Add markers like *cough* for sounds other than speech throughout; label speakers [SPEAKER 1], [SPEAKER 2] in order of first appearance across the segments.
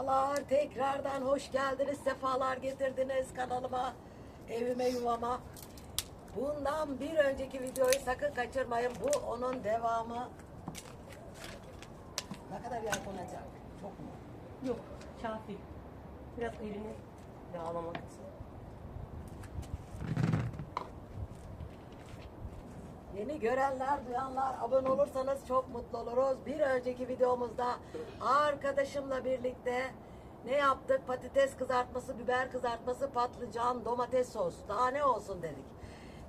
[SPEAKER 1] Merhabalar, tekrardan hoş geldiniz, sefalar getirdiniz kanalıma, evime, yuvama. Bundan bir önceki videoyu sakın kaçırmayın, bu onun devamı. Ne kadar yağ konacak? Çok mu?
[SPEAKER 2] Yok, kafi. Biraz elini yağlamak için.
[SPEAKER 1] Yeni görenler, duyanlar, abone olursanız çok mutlu oluruz. Bir önceki videomuzda arkadaşımla birlikte ne yaptık? Patates kızartması, biber kızartması, patlıcan, domates sos. Daha ne olsun dedik.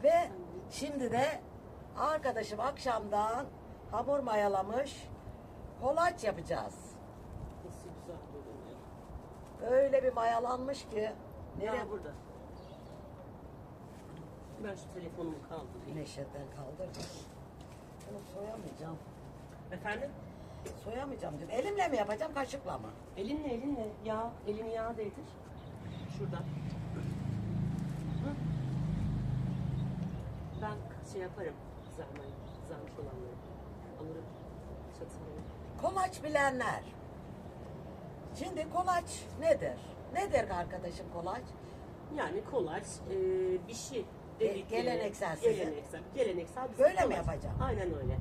[SPEAKER 1] Ve şimdi de arkadaşım akşamdan hamur mayalamış kolaç yapacağız.
[SPEAKER 2] Nasıl güzel görünüyor.
[SPEAKER 1] Öyle bir mayalanmış ki. Nereye?
[SPEAKER 2] Ya burada. Ben şu telefonumu kaldırayım.
[SPEAKER 1] Neşetten kaldırdım. Bunu soyamayacağım.
[SPEAKER 2] Efendim?
[SPEAKER 1] Soyamayacağım diyorum. Elimle mi yapacağım, kaşıkla mı?
[SPEAKER 2] Elinle elinle yağ, elini yağ değdir. Şurada. Hı? Ben şey yaparım. Kızarmayı, kızarmış olanları. Alırım. Çatırım.
[SPEAKER 1] Kolaç bilenler. Şimdi kolaç nedir? Nedir arkadaşım kolaç?
[SPEAKER 2] Yani kolaç, e, bir şey. Dedikleri-
[SPEAKER 1] geleneksel sizin.
[SPEAKER 2] Geleneksel. Geleneksel. bizim
[SPEAKER 1] Böyle mi yapacağım?
[SPEAKER 2] Aynen öyle.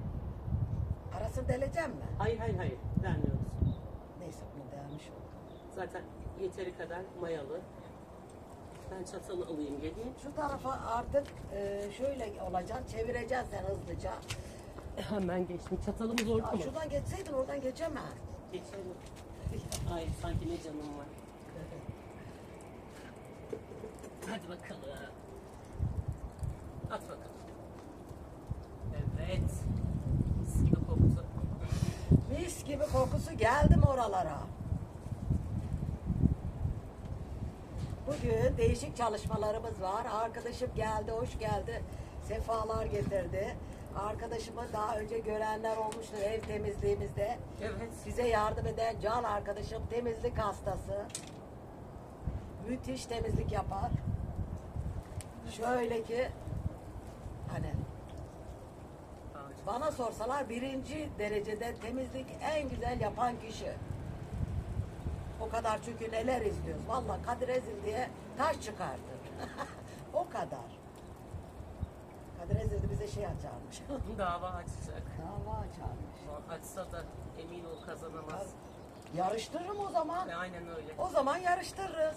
[SPEAKER 1] Arasını deleceğim mi?
[SPEAKER 2] Hayır hayır hayır. Vermiyoruz.
[SPEAKER 1] Neyse bunu delmiş oldum.
[SPEAKER 2] Zaten yeteri kadar mayalı. Ben çatalı alayım geleyim.
[SPEAKER 1] Şu tarafa artık e, şöyle olacaksın, çevireceksin sen hızlıca.
[SPEAKER 2] Hemen geçtim. Çatalımız orada
[SPEAKER 1] Aa,
[SPEAKER 2] mı?
[SPEAKER 1] şuradan geçseydin oradan geçemem.
[SPEAKER 2] Geçelim. *laughs* Ay sanki ne canım var. Hadi bakalım. At bakalım. Evet. Mis gibi koktu.
[SPEAKER 1] Mis gibi kokusu geldi mi oralara? Bugün değişik çalışmalarımız var. Arkadaşım geldi, hoş geldi. Sefalar getirdi. Arkadaşımı daha önce görenler olmuştur ev temizliğimizde.
[SPEAKER 2] Evet.
[SPEAKER 1] Bize yardım eden can arkadaşım temizlik hastası. Müthiş temizlik yapar. Şöyle ki hani bana sorsalar birinci derecede temizlik en güzel yapan kişi. O kadar çünkü neler izliyoruz. Vallahi Kadir Ezil diye taş çıkartır. *laughs* o kadar. Kadir Ezil de bize şey açarmış. *laughs*
[SPEAKER 2] Dava açacak.
[SPEAKER 1] Dava açarmış.
[SPEAKER 2] Açsa da emin ol kazanamaz.
[SPEAKER 1] Yarıştırırım o zaman.
[SPEAKER 2] Aynen öyle.
[SPEAKER 1] O zaman yarıştırırız.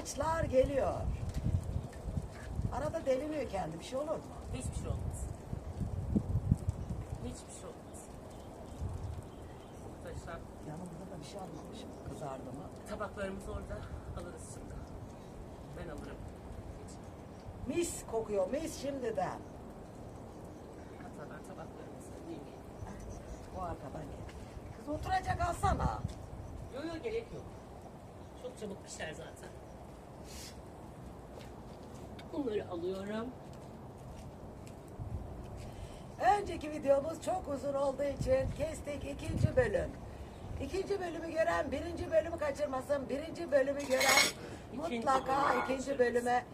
[SPEAKER 1] Kolaçlar geliyor. Arada deliniyor kendi. Bir şey olur mu?
[SPEAKER 2] Hiçbir şey olmaz. Hiçbir şey olmaz. Muhteşem.
[SPEAKER 1] Yanımda da bir şey almamışım. Kızardı mı?
[SPEAKER 2] Tabaklarımız orada. Alırız şimdi. Ben alırım.
[SPEAKER 1] Mis kokuyor. Mis şimdiden.
[SPEAKER 2] Hatta ben tabaklarımızı alayım.
[SPEAKER 1] Bu arkadan gel. Kız oturacak alsana.
[SPEAKER 2] Yok yok gerek yok. Çok çabuk pişer zaten. Bunları alıyorum.
[SPEAKER 1] Önceki videomuz çok uzun olduğu için kestik ikinci bölüm. İkinci bölümü gören birinci bölümü kaçırmasın. Birinci bölümü gören
[SPEAKER 2] İkinci
[SPEAKER 1] mutlaka
[SPEAKER 2] bölümü
[SPEAKER 1] ikinci bölüme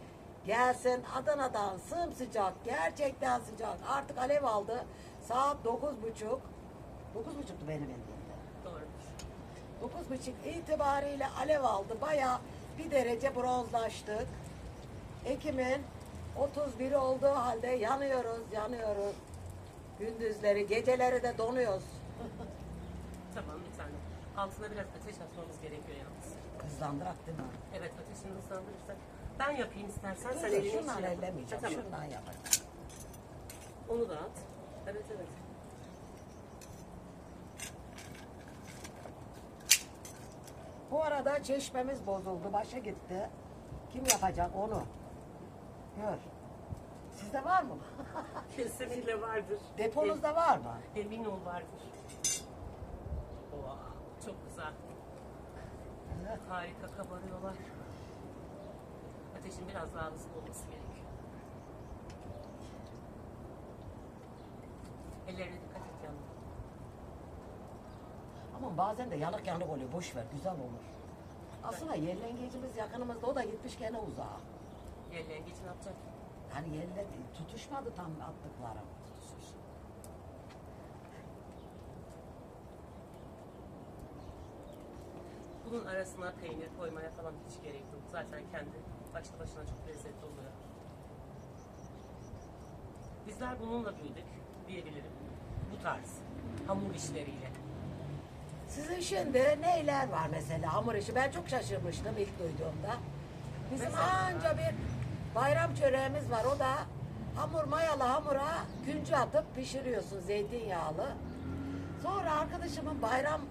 [SPEAKER 1] gelsin. Adana'dan sımsıcak, gerçekten sıcak. Artık alev aldı. Saat dokuz buçuk. Dokuz buçuktu benim elimde.
[SPEAKER 2] Doğru.
[SPEAKER 1] Dokuz buçuk itibariyle alev aldı. Baya bir derece bronzlaştık. Ekim'in 31'i olduğu halde yanıyoruz, yanıyoruz. Gündüzleri, geceleri de donuyoruz. *laughs*
[SPEAKER 2] Tamam bir tane. Altına biraz ateş atmamız gerekiyor yalnız.
[SPEAKER 1] Hızlandırak değil mi?
[SPEAKER 2] Evet ateşini hızlandırırsak. Ben yapayım istersen.
[SPEAKER 1] Dur,
[SPEAKER 2] Sen elini
[SPEAKER 1] şundan
[SPEAKER 2] şey yap.
[SPEAKER 1] ellemeyeceğim.
[SPEAKER 2] Ha, tamam.
[SPEAKER 1] Şundan yapacağım.
[SPEAKER 2] Onu da at. Evet evet.
[SPEAKER 1] Bu arada çeşmemiz bozuldu. Başa gitti. Kim yapacak onu? Gör. Sizde var mı? *laughs*
[SPEAKER 2] Kesinlikle vardır.
[SPEAKER 1] Deponuzda var mı?
[SPEAKER 2] Emin ol vardır. Oh, çok güzel. Harika kabarıyorlar. Ateşin biraz daha hızlı olması gerekiyor. Ellerine dikkat et yalnız.
[SPEAKER 1] Ama bazen de yanık yanık oluyor. Boş ver. Güzel olur. Aslında yellengecimiz yakınımızda. O da gitmiş gene uzağa.
[SPEAKER 2] Yerliğe geçin atacak.
[SPEAKER 1] Hani yerle tutuşmadı tam attıklarım.
[SPEAKER 2] Tutuşur. Bunun arasına peynir koymaya falan hiç gerek yok. Zaten kendi başlı başına çok lezzetli oluyor. Bizler bununla büyüdük diyebilirim. Bu tarz hamur işleriyle.
[SPEAKER 1] Sizin şimdi neyler var mesela hamur işi? Ben çok şaşırmıştım ilk duyduğumda. Bizim
[SPEAKER 2] Mesela-
[SPEAKER 1] anca bir bayram çöreğimiz var. O da hamur mayalı hamura güncü atıp pişiriyorsun zeytinyağlı. Sonra arkadaşımın bayram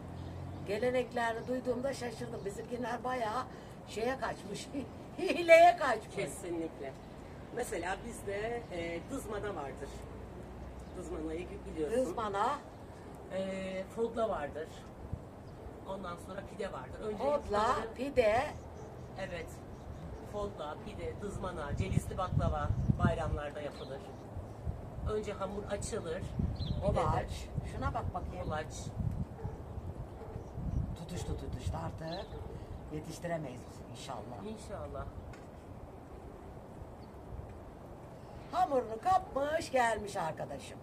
[SPEAKER 1] geleneklerini duyduğumda şaşırdım. Bizimkiler bayağı şeye kaçmış. *laughs* Hileye kaçmış.
[SPEAKER 2] Kesinlikle. Mesela bizde e, dızmana vardır. Dızmanayı biliyorsun.
[SPEAKER 1] Rızmana,
[SPEAKER 2] E, fogla vardır. Ondan sonra pide vardır. Önce
[SPEAKER 1] odla, pide,
[SPEAKER 2] Evet. Fodla, pide, dızmana, cevizli baklava bayramlarda yapılır. Önce hamur açılır.
[SPEAKER 1] kolaç. Şuna bak bakayım.
[SPEAKER 2] Kolaç.
[SPEAKER 1] Tutuştu tutuştu artık. Yetiştiremeyiz inşallah.
[SPEAKER 2] İnşallah.
[SPEAKER 1] Hamurunu kapmış gelmiş arkadaşım.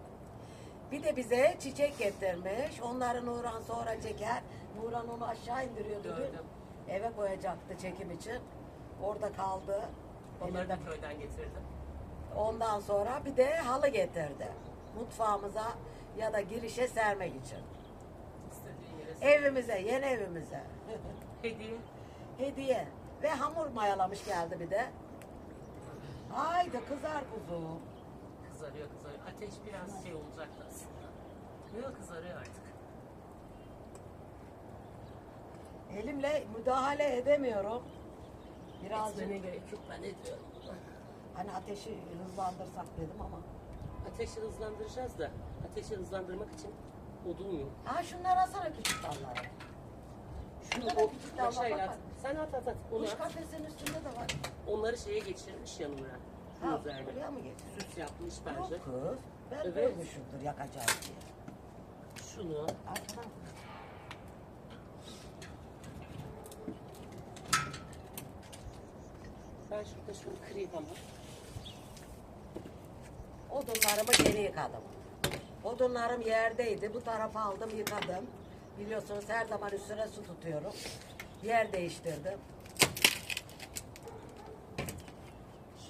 [SPEAKER 1] Bir de bize çiçek getirmiş. Onları Nuran sonra çeker. Nuran onu aşağı indiriyordu. dün.
[SPEAKER 2] Gördüm.
[SPEAKER 1] Eve koyacaktı çekim için. Orada kaldı.
[SPEAKER 2] Onları da köyden getirdim.
[SPEAKER 1] Ondan sonra bir de halı getirdi. Mutfağımıza ya da girişe sermek için.
[SPEAKER 2] İstediğin yere.
[SPEAKER 1] Evimize, yeni evimize. *laughs*
[SPEAKER 2] Hediye.
[SPEAKER 1] Hediye. Ve hamur mayalamış geldi bir de. Haydi kızar kuzum.
[SPEAKER 2] Kızarıyor kızarıyor. Ateş biraz şey olacaktı aslında. Yok kızarıyor artık.
[SPEAKER 1] Elimle müdahale edemiyorum. Birazcık
[SPEAKER 2] Etmene gerek yok ben ediyorum.
[SPEAKER 1] hani ateşi hızlandırsak dedim ama.
[SPEAKER 2] Ateşi hızlandıracağız da ateşi hızlandırmak için odun yok.
[SPEAKER 1] Ha şunları alsana küçük dalları.
[SPEAKER 2] Şunu o
[SPEAKER 1] küçük dallar
[SPEAKER 2] başayla
[SPEAKER 1] bak
[SPEAKER 2] at. Sen at at at. Onu
[SPEAKER 1] Kuş
[SPEAKER 2] at.
[SPEAKER 1] kafesinin üstünde de var.
[SPEAKER 2] Onları şeye geçirmiş yanına.
[SPEAKER 1] Ha,
[SPEAKER 2] Üzerine.
[SPEAKER 1] buraya mı geçiyor?
[SPEAKER 2] Süs yapmış
[SPEAKER 1] Yok
[SPEAKER 2] bence.
[SPEAKER 1] kız. Ben
[SPEAKER 2] Evet.
[SPEAKER 1] görmüşümdür yakacağız diye.
[SPEAKER 2] Şunu
[SPEAKER 1] Arkadan
[SPEAKER 2] ben şurada şunu kırayım ama.
[SPEAKER 1] odunlarımı geri yıkadım. Odunlarım yerdeydi. Bu tarafa aldım yıkadım. Biliyorsunuz her zaman üstüne su tutuyorum. Yer değiştirdim.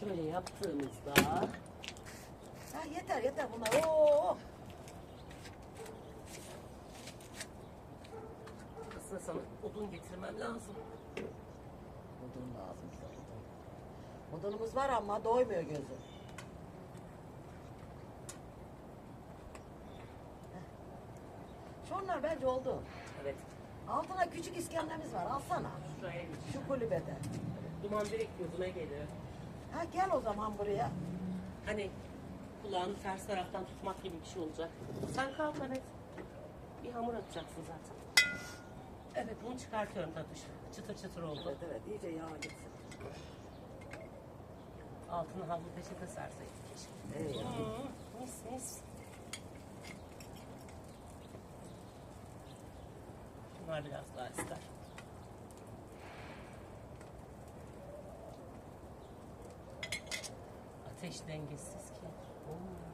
[SPEAKER 2] Şöyle yaptığımızda
[SPEAKER 1] Ha yeter yeter bunlar. Oo.
[SPEAKER 2] aslında sana odun getirmem lazım.
[SPEAKER 1] Odun lazım odun. Odunumuz var ama doymuyor gözüm. Heh. Şunlar bence oldu.
[SPEAKER 2] Evet.
[SPEAKER 1] Altına küçük iskemlemiz var. Alsana.
[SPEAKER 2] Şuraya.
[SPEAKER 1] Şu kulübede.
[SPEAKER 2] Duman direkt gözüme geliyor.
[SPEAKER 1] Ha gel o zaman buraya.
[SPEAKER 2] Hani kulağını ters taraftan tutmak gibi bir şey olacak. Sen kalk evet. Bir hamur atacaksın zaten. Evet bunu çıkartıyorum tatlış. Çıtır çıtır oldu.
[SPEAKER 1] Evet evet iyice yağ gitsin.
[SPEAKER 2] Altına havlu peçete serseydik keşke.
[SPEAKER 1] Evet.
[SPEAKER 2] Hmm, mis mis. Bunlar biraz daha ister. Ateş dengesiz ki. Oo.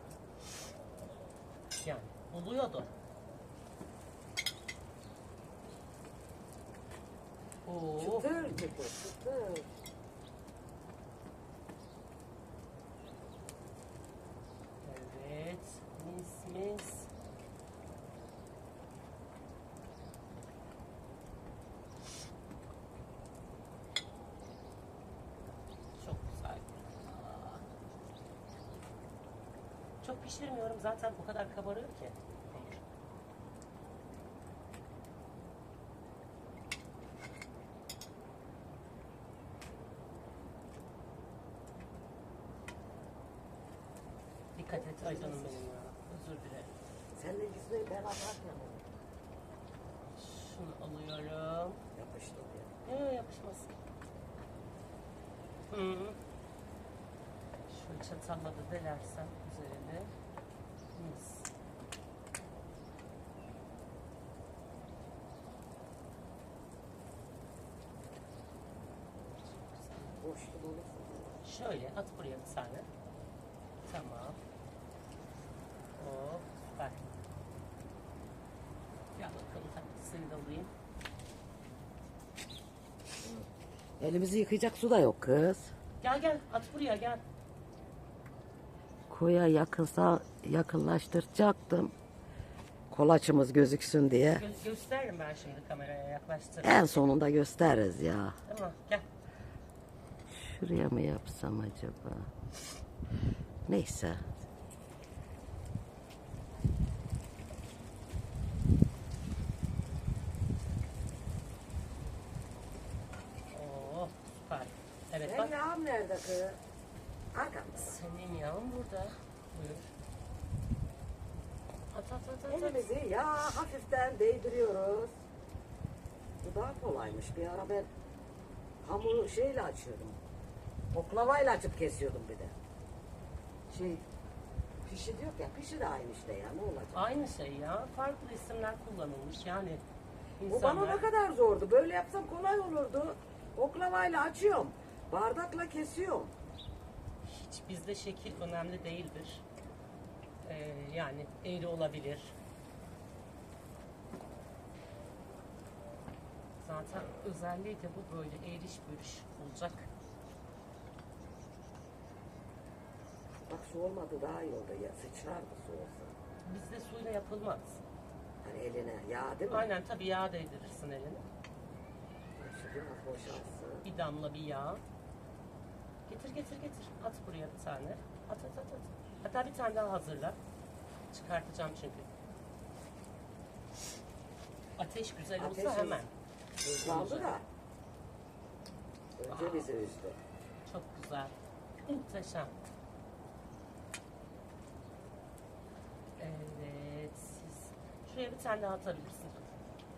[SPEAKER 2] Yani oluyordu. Oo.
[SPEAKER 1] Çıtır çıtır çıtır.
[SPEAKER 2] Evet, mis mis. Çok güzel. Aa. Çok pişirmiyorum zaten o kadar kabarıyor ki. Dikkat et ay canım benim ya. Özür dilerim.
[SPEAKER 1] Sen de yüzmeyi ben atarken oldu.
[SPEAKER 2] Şunu alıyorum.
[SPEAKER 1] Yapıştı oraya.
[SPEAKER 2] Yok yapışmasın. Hı. Şöyle çatalla da delersen üzerine. Mis.
[SPEAKER 1] Boşluk.
[SPEAKER 2] Şöyle at buraya bir tane. Tamam. Hop süper. Gel bakalım tatlısını da alayım.
[SPEAKER 1] Elimizi yıkayacak su da yok kız.
[SPEAKER 2] Gel gel at buraya gel.
[SPEAKER 1] Koya yakınsa yakınlaştıracaktım. Kolaçımız gözüksün diye.
[SPEAKER 2] Gö- gösteririm ben şimdi kameraya yaklaştır.
[SPEAKER 1] En sonunda gösteririz ya.
[SPEAKER 2] Tamam gel.
[SPEAKER 1] Şuraya mı yapsam acaba? Neyse.
[SPEAKER 2] Oo süper. Evet bak.
[SPEAKER 1] yağım nerede kız? Arkamda.
[SPEAKER 2] Senin yağın burada. Buyur.
[SPEAKER 1] Elimizi ya hafiften değdiriyoruz. Bu daha kolaymış. Bir ara ben hamuru şeyle açıyordum. Oklavayla açıp kesiyordum bir de. Şey, pişi diyor ya, pişi de aynı işte ya ne olacak?
[SPEAKER 2] Aynı şey ya. Farklı isimler kullanılmış yani.
[SPEAKER 1] Bu bana
[SPEAKER 2] insanlar-
[SPEAKER 1] ne kadar zordu. Böyle yapsam kolay olurdu. Oklavayla açıyorum. Bardakla kesiyorum.
[SPEAKER 2] Hiç bizde şekil önemli değildir. Ee, yani eğri olabilir. Zaten özelliği de bu böyle eğriş bürüş olacak.
[SPEAKER 1] Bak su olmadı daha iyi oldu ya. Sıçrardı su olsa.
[SPEAKER 2] Bizde suyla yapılmaz.
[SPEAKER 1] Hani eline yağ değil mi?
[SPEAKER 2] Aynen tabii yağ değdirirsin eline.
[SPEAKER 1] Şu biraz boşalsın.
[SPEAKER 2] Bir damla bir yağ. Getir getir getir. At buraya bir tane. At at at at. Hatta bir tane daha hazırla. Çıkartacağım çünkü. Ateş güzel olsa
[SPEAKER 1] Ateşimiz-
[SPEAKER 2] hemen.
[SPEAKER 1] Hızlandı da. Önce bizi üzdü.
[SPEAKER 2] Çok güzel. Muhteşem. Evet. Siz şuraya bir tane daha atabilirsin.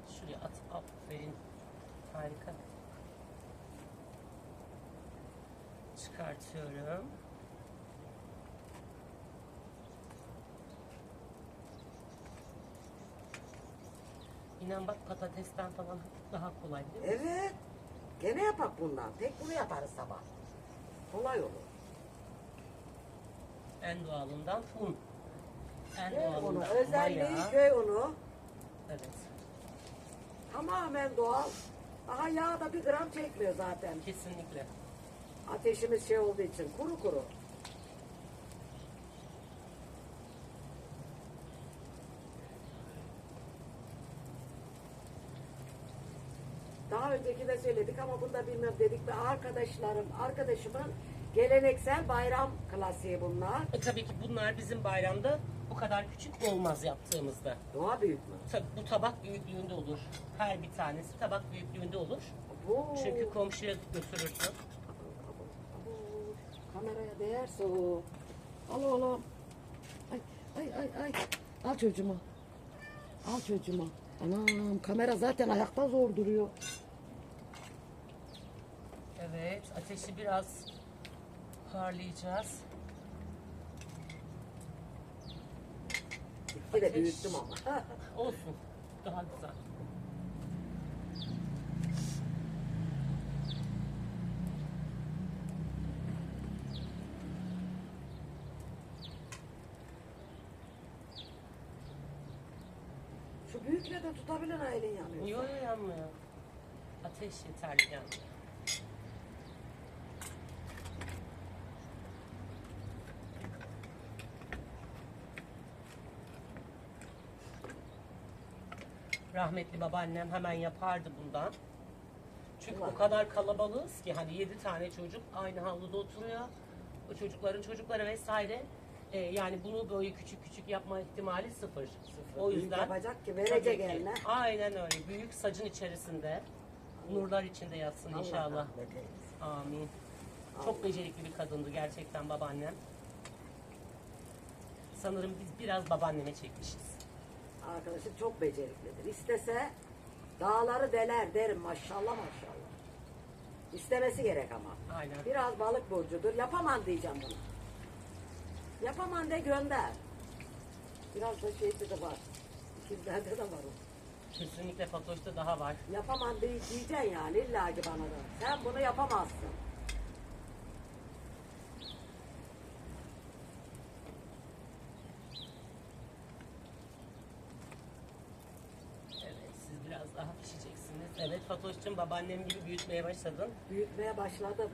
[SPEAKER 2] Şuraya at. Aferin. Harika. Çıkartıyorum. İnan bak patatesten falan daha kolay değil mi?
[SPEAKER 1] Evet. Gene yapak bundan. Tek bunu yaparız sabah. Kolay olur.
[SPEAKER 2] En doğalından un. En
[SPEAKER 1] Köy unu.
[SPEAKER 2] doğalından
[SPEAKER 1] Özelliği
[SPEAKER 2] maya.
[SPEAKER 1] köy unu.
[SPEAKER 2] Evet.
[SPEAKER 1] Tamamen doğal. Aha yağ da bir gram çekmiyor zaten.
[SPEAKER 2] Kesinlikle.
[SPEAKER 1] Ateşimiz şey olduğu için kuru kuru. Daha önceki de söyledik ama bunu da bilmem dedik ve arkadaşlarım, arkadaşımın geleneksel bayram klasiği bunlar.
[SPEAKER 2] E, tabii ki bunlar bizim bayramda bu kadar küçük olmaz yaptığımızda.
[SPEAKER 1] Doğa büyük mü?
[SPEAKER 2] Tabii bu tabak büyüklüğünde olur. Her bir tanesi tabak büyüklüğünde olur.
[SPEAKER 1] Bu.
[SPEAKER 2] Çünkü komşuya götürürsün.
[SPEAKER 1] Kameraya değerse o. Al oğlum. Ay ay ay ay. Al çocuğumu. Al çocuğumu. Anam kamera zaten ayakta zor duruyor.
[SPEAKER 2] Evet, ateşi biraz harlayacağız.
[SPEAKER 1] Gitti de büyüttüm ama. *laughs*
[SPEAKER 2] Olsun. Daha güzel.
[SPEAKER 1] Şu büyükle de tutabilir ha elin yanıyor.
[SPEAKER 2] Yok yok yanmıyor. Ateş yeterli yanmıyor. Rahmetli babaannem hemen yapardı bundan. Çünkü o kadar kalabalığız ki hani yedi tane çocuk aynı havluda oturuyor. O çocukların çocukları vesaire. Ee, yani bunu böyle küçük küçük yapma ihtimali sıfır. O
[SPEAKER 1] Büyük
[SPEAKER 2] yüzden
[SPEAKER 1] yapacak ki
[SPEAKER 2] Tabii
[SPEAKER 1] verecek
[SPEAKER 2] ki.
[SPEAKER 1] eline.
[SPEAKER 2] Aynen öyle. Büyük sacın içerisinde. Nurlar içinde yatsın
[SPEAKER 1] Allah
[SPEAKER 2] inşallah.
[SPEAKER 1] rahmet eylesin.
[SPEAKER 2] Amin. Çok becerikli bir kadındı gerçekten babaannem. Sanırım biz biraz babaanneme çekmişiz.
[SPEAKER 1] Arkadaşım çok beceriklidir. İstese dağları deler derim maşallah maşallah. İstemesi gerek ama.
[SPEAKER 2] Aynen.
[SPEAKER 1] Biraz balık burcudur. Yapamam diyeceğim bunu. Yapamam de gönder. Biraz da şeysi de var. İkizlerde de var o.
[SPEAKER 2] Kesinlikle Fatoş'ta daha var.
[SPEAKER 1] Yapamam diye diyeceksin yani illa ki bana da. Sen bunu yapamazsın.
[SPEAKER 2] Evet, siz Biraz daha pişeceksiniz. Evet Fatoş'cum babaannem gibi büyütmeye başladın.
[SPEAKER 1] Büyütmeye başladım.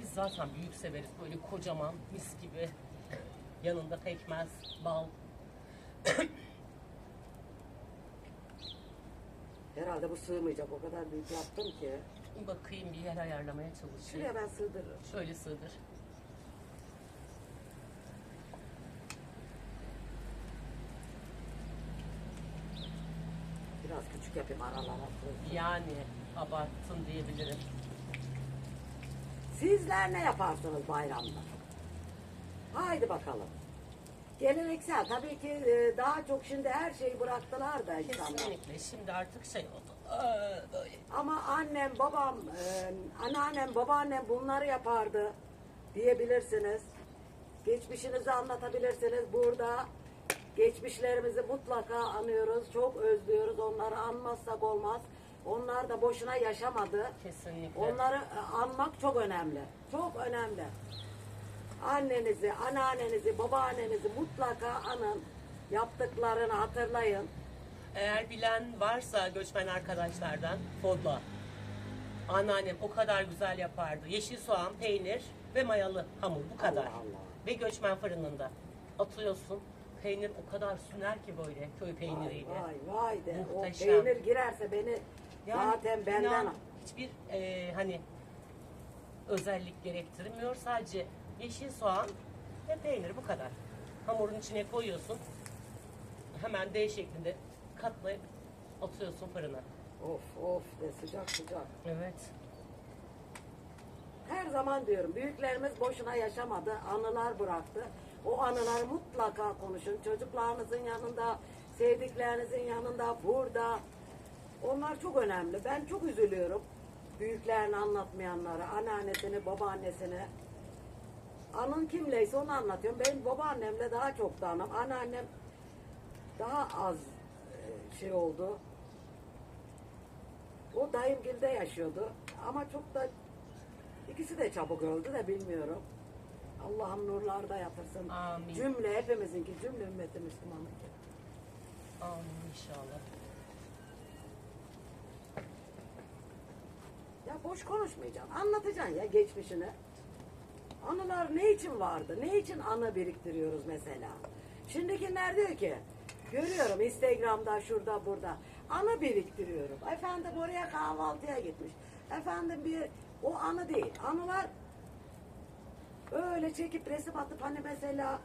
[SPEAKER 2] Biz zaten büyük severiz. Böyle kocaman mis gibi. Yanında pekmez, bal.
[SPEAKER 1] Herhalde bu sığmayacak. O kadar büyük yaptım ki.
[SPEAKER 2] Bakayım bir yer ayarlamaya çalışayım.
[SPEAKER 1] Şuraya ben sığdırırım.
[SPEAKER 2] Şöyle sığdır.
[SPEAKER 1] Biraz küçük yapayım aralara.
[SPEAKER 2] Yani abarttın diyebilirim.
[SPEAKER 1] Sizler ne yaparsınız bayramda? Haydi bakalım. Geleneksel tabii ki e, daha çok şimdi her şeyi bıraktılar da insanlar.
[SPEAKER 2] Kesinlikle. Şimdi artık şey oldu. Böyle.
[SPEAKER 1] Ama annem, babam, e, anneannem, babaannem bunları yapardı diyebilirsiniz. Geçmişinizi anlatabilirsiniz. Burada geçmişlerimizi mutlaka anıyoruz. Çok özlüyoruz. Onları anmazsak olmaz. Onlar da boşuna yaşamadı.
[SPEAKER 2] Kesinlikle.
[SPEAKER 1] Onları e, anmak çok önemli. Çok önemli. Annenizi, anneannenizi, babaannenizi mutlaka anın. Yaptıklarını hatırlayın.
[SPEAKER 2] Eğer bilen varsa göçmen arkadaşlardan fodla. Anneannem o kadar güzel yapardı. Yeşil soğan, peynir ve mayalı hamur bu kadar.
[SPEAKER 1] Allah Allah.
[SPEAKER 2] Ve göçmen fırınında. Atıyorsun. Peynir o kadar süner ki böyle köy peyniriyle.
[SPEAKER 1] vay vay de. O
[SPEAKER 2] Muhteşem.
[SPEAKER 1] peynir girerse beni zaten benden
[SPEAKER 2] hiçbir e, hani özellik gerektirmiyor. Sadece yeşil soğan ve peynir bu kadar. Hamurun içine koyuyorsun. Hemen D şeklinde katlayıp atıyorsun fırına.
[SPEAKER 1] Of of de sıcak sıcak.
[SPEAKER 2] Evet.
[SPEAKER 1] Her zaman diyorum büyüklerimiz boşuna yaşamadı. Anılar bıraktı. O anıları mutlaka konuşun. Çocuklarınızın yanında, sevdiklerinizin yanında, burada. Onlar çok önemli. Ben çok üzülüyorum. Büyüklerini anlatmayanlara, anneannesini, babaannesini. Anın kimleyse onu anlatıyorum. Benim babaannemle daha çok da anım. Anneannem daha az e, şey oldu. O dayımgilde yaşıyordu. Ama çok da ikisi de çabuk öldü de bilmiyorum. Allah'ım nurlarda yatırsın.
[SPEAKER 2] Amin.
[SPEAKER 1] Cümle hepimizinki, cümle ümmeti Müslümanınki.
[SPEAKER 2] Amin inşallah.
[SPEAKER 1] Ya boş konuşmayacaksın. Anlatacaksın ya geçmişini. Anılar ne için vardı? Ne için anı biriktiriyoruz mesela? Şimdikiler diyor ki, görüyorum Instagram'da, şurada, burada. Anı biriktiriyorum. Efendim oraya kahvaltıya gitmiş. Efendim bir, o anı değil. Anılar öyle çekip resim atıp hani mesela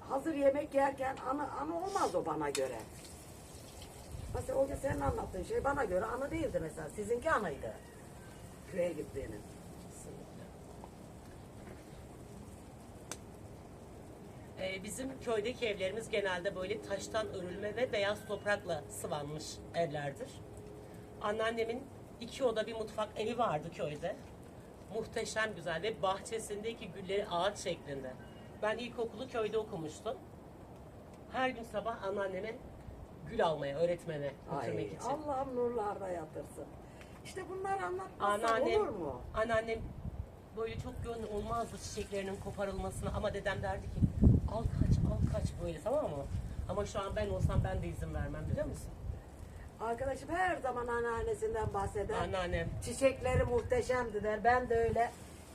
[SPEAKER 1] hazır yemek yerken anı, anı olmaz o bana göre. Mesela o gün senin anlattığın şey bana göre anı değildi mesela. Sizinki anıydı. Köye gittiğiniz.
[SPEAKER 2] Ee, bizim köydeki evlerimiz genelde böyle taştan örülme ve beyaz toprakla sıvanmış evlerdir. Anneannemin iki oda bir mutfak evi vardı köyde. Muhteşem güzel ve bahçesindeki gülleri ağaç şeklinde. Ben ilkokulu köyde okumuştum. Her gün sabah anneanneme gül almaya, öğretmene götürmek
[SPEAKER 1] Ay,
[SPEAKER 2] için.
[SPEAKER 1] Allah'ım nurlarda yatırsın. İşte bunlar
[SPEAKER 2] Anneannem,
[SPEAKER 1] olur mu?
[SPEAKER 2] anneannem böyle çok gönlü olmazdı çiçeklerinin koparılmasına ama dedem derdi ki al kaç al kaç böyle tamam mı? Ama şu an ben olsam ben de izin vermem biliyor musun?
[SPEAKER 1] Arkadaşım her zaman anneannesinden bahseder.
[SPEAKER 2] Anneannem
[SPEAKER 1] Çiçekleri muhteşemdi der. Ben de öyle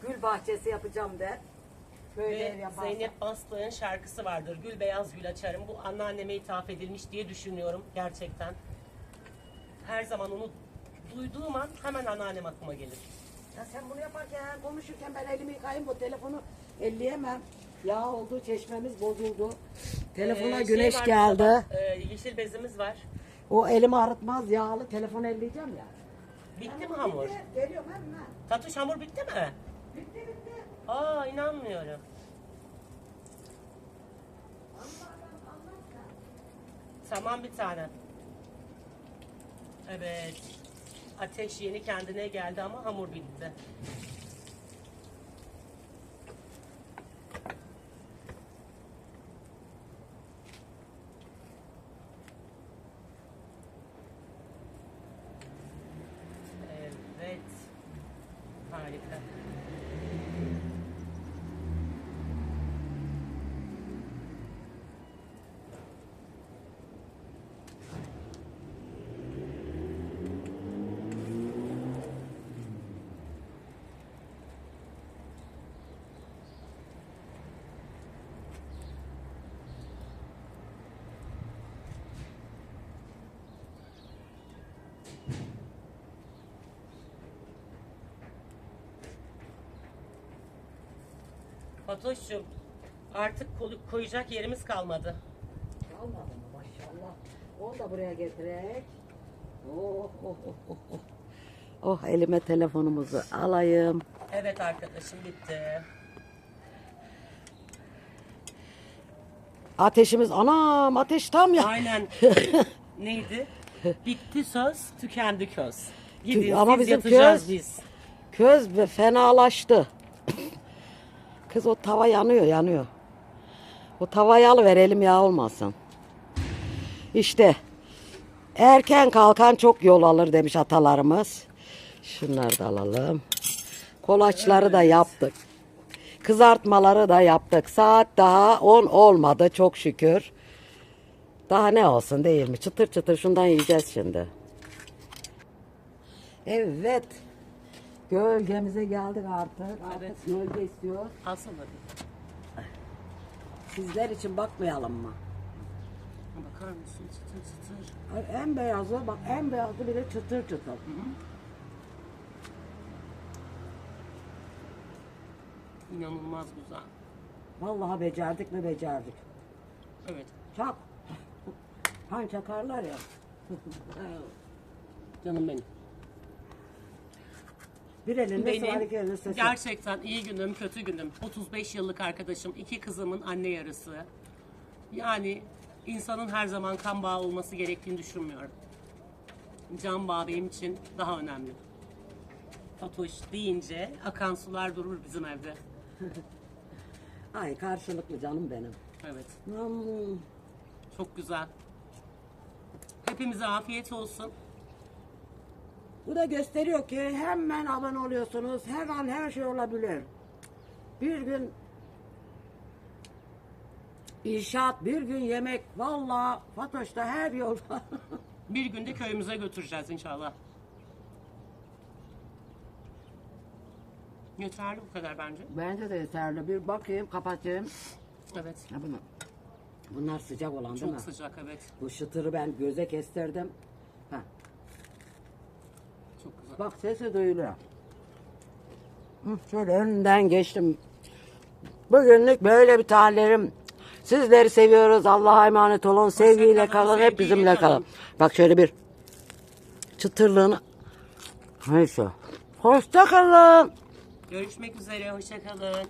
[SPEAKER 1] gül bahçesi yapacağım der. Böyle ev
[SPEAKER 2] ve
[SPEAKER 1] yaparsa.
[SPEAKER 2] Zeynep Bastık'ın şarkısı vardır. Gül beyaz gül açarım. Bu anneanneme ithaf edilmiş diye düşünüyorum gerçekten. Her zaman onu duyduğum an hemen anneannem aklıma gelir.
[SPEAKER 1] Ya sen bunu yaparken konuşurken ben elimi yıkayayım bu telefonu elleyemem. Yağ oldu, çeşmemiz bozuldu. Telefona
[SPEAKER 2] Ee, şey
[SPEAKER 1] güneş
[SPEAKER 2] var,
[SPEAKER 1] geldi.
[SPEAKER 2] sabah, e, yeşil bezimiz var.
[SPEAKER 1] O elimi arıtmaz yağlı telefon elleyeceğim ya.
[SPEAKER 2] Bitti mi hamur?
[SPEAKER 1] Bitti. Geliyorum hemen.
[SPEAKER 2] Tatuş hamur bitti mi?
[SPEAKER 1] Bitti bitti.
[SPEAKER 2] Aa inanmıyorum. Tamam bir tane. Evet. Ateş yeni kendine geldi ama hamur bitti. Evet. Harika. Fatoş'cum artık koyacak yerimiz kalmadı.
[SPEAKER 1] Kalmadı mı maşallah. Onu da buraya getirek. Oh oh oh oh oh. Oh elime telefonumuzu alayım.
[SPEAKER 2] Evet arkadaşım bitti.
[SPEAKER 1] Ateşimiz anam ateş tam ya.
[SPEAKER 2] Aynen. *laughs* Neydi? Bitti söz, tükendi köz. Gidin
[SPEAKER 1] Ama bizim
[SPEAKER 2] yatacağız
[SPEAKER 1] köz-
[SPEAKER 2] biz.
[SPEAKER 1] Köz fenalaştı. Kız o tava yanıyor yanıyor. O tavayı alıverelim ya olmasın. İşte erken kalkan çok yol alır demiş atalarımız. Şunları da alalım. Kolaçları da yaptık. Kızartmaları da yaptık. Saat daha 10 olmadı çok şükür. Daha ne olsun değil mi? Çıtır çıtır şundan yiyeceğiz şimdi. Evet. Gölgemize geldik artık. Artık
[SPEAKER 2] Evet.
[SPEAKER 1] gölge istiyor.
[SPEAKER 2] Alsana bir.
[SPEAKER 1] Sizler için bakmayalım mı?
[SPEAKER 2] Bakar mısın? Çıtır çıtır.
[SPEAKER 1] Ay, En beyazı bak en beyazı bile çıtır çıtır.
[SPEAKER 2] İnanılmaz güzel.
[SPEAKER 1] Vallahi becerdik mi becerdik.
[SPEAKER 2] Evet.
[SPEAKER 1] Çak. Hani çakarlar ya.
[SPEAKER 2] Canım benim.
[SPEAKER 1] Bir elinde elinde sesi.
[SPEAKER 2] gerçekten iyi günüm, kötü günüm. 35 yıllık arkadaşım, iki kızımın anne yarısı. Yani insanın her zaman kan bağı olması gerektiğini düşünmüyorum. Can bağı benim için daha önemli. Fatoş deyince akan sular durur bizim evde. *laughs*
[SPEAKER 1] Ay karşılıklı canım benim.
[SPEAKER 2] Evet,
[SPEAKER 1] Hmm.
[SPEAKER 2] çok güzel. Hepimize afiyet olsun.
[SPEAKER 1] Bu da gösteriyor ki hemen abone oluyorsunuz. Her an her şey olabilir. Bir gün inşaat, bir gün yemek. Vallahi Fatoş'ta her yol var. *laughs*
[SPEAKER 2] Bir günde köyümüze götüreceğiz inşallah. Yeterli bu kadar bence.
[SPEAKER 1] Bence de yeterli. Bir bakayım, kapatayım.
[SPEAKER 2] Evet.
[SPEAKER 1] Ha bunu. Bunlar sıcak olan değil
[SPEAKER 2] Çok
[SPEAKER 1] mi?
[SPEAKER 2] sıcak evet.
[SPEAKER 1] Bu çıtırı ben göze kestirdim. Bak sesi duyuluyor. Hı, şöyle önünden geçtim. Bugünlük böyle bir tarihlerim. Sizleri seviyoruz. Allah'a emanet olun. Sevgiyle
[SPEAKER 2] kalın.
[SPEAKER 1] Hep bizimle
[SPEAKER 2] kalın.
[SPEAKER 1] kalın. Bak şöyle bir çıtırlığını. Neyse. Hoşça kalın.
[SPEAKER 2] Görüşmek üzere. Hoşça kalın.